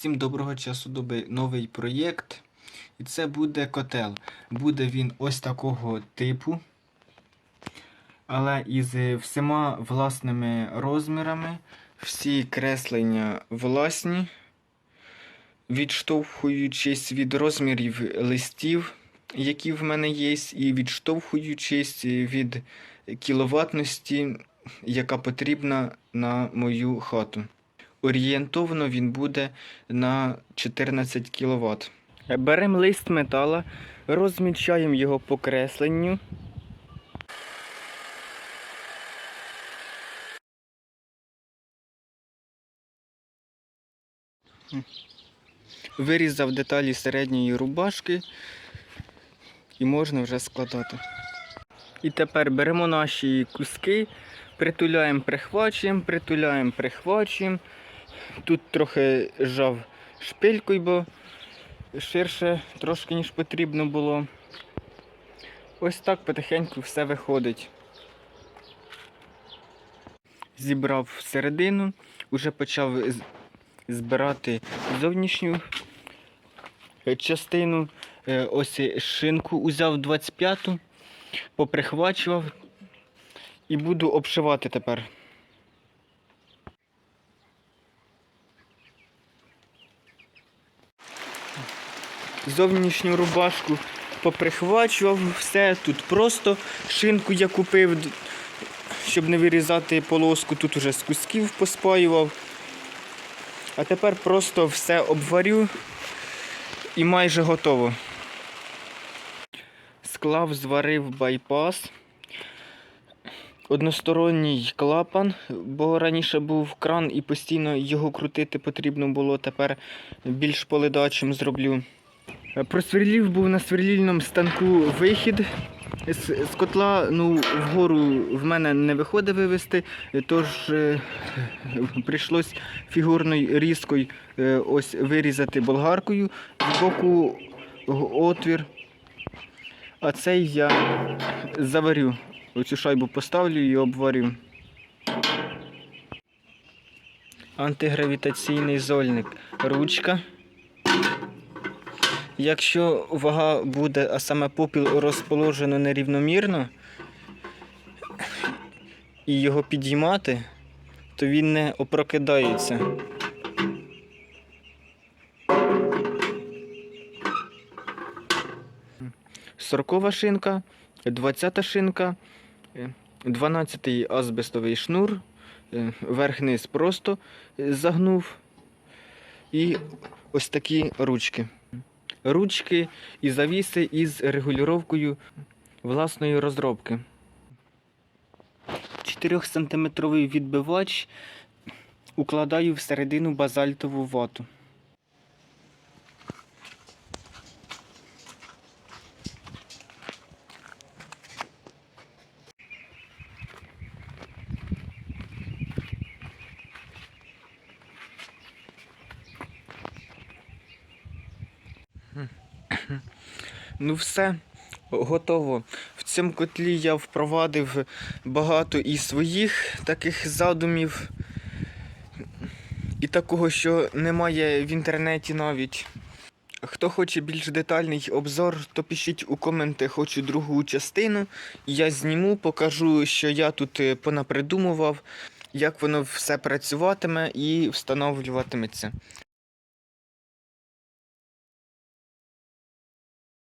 Всім доброго часу доби новий проєкт. І це буде котел. Буде він ось такого типу, але із всіма власними розмірами. Всі креслення власні, відштовхуючись від розмірів листів, які в мене є, і відштовхуючись від кіловатності, яка потрібна на мою хату. Орієнтовно він буде на 14 кВт. Беремо лист метала, розмічаємо його по кресленню. Вирізав деталі середньої рубашки і можна вже складати. І тепер беремо наші куски, притуляємо, прихвачуємо, притуляємо, прихвачуємо. Тут трохи жав шпилькою, бо ширше трошки, ніж потрібно було. Ось так потихеньку все виходить. Зібрав всередину, вже почав збирати зовнішню е, частину. Е, Ось шинку узяв 25-ту, поприхвачував і буду обшивати тепер. Зовнішню рубашку поприхвачував, все. Тут просто шинку я купив, щоб не вирізати полоску. Тут уже з кусків поспаював. А тепер просто все обварю і майже готово. Склав, зварив байпас. Односторонній клапан, бо раніше був кран і постійно його крутити потрібно було. Тепер більш поледачим зроблю. Просверлів був на сверлільному станку вихід. З, з котла ну, вгору в мене не виходить вивести, тож е, прийшлось фігурною різкою е, ось вирізати болгаркою з боку отвір. А цей я заварю. Оцю шайбу поставлю і обварю. Антигравітаційний зольник. Ручка. Якщо вага буде, а саме попіл розположено нерівномірно і його підіймати, то він не опрокидається. Сорокова шинка, 20 шинка, 12-й азбестовий шнур, верх-низ просто загнув. І ось такі ручки ручки і завіси із регулюровкою власної розробки. 4-сантиметровий відбивач укладаю всередину базальтову вату. Ну все, готово. В цьому котлі я впровадив багато і своїх таких задумів, і такого, що немає в інтернеті навіть. Хто хоче більш детальний обзор, то пишіть у коменти, хочу другу частину. Я зніму, покажу, що я тут е, понапридумував, як воно все працюватиме і встановлюватиметься.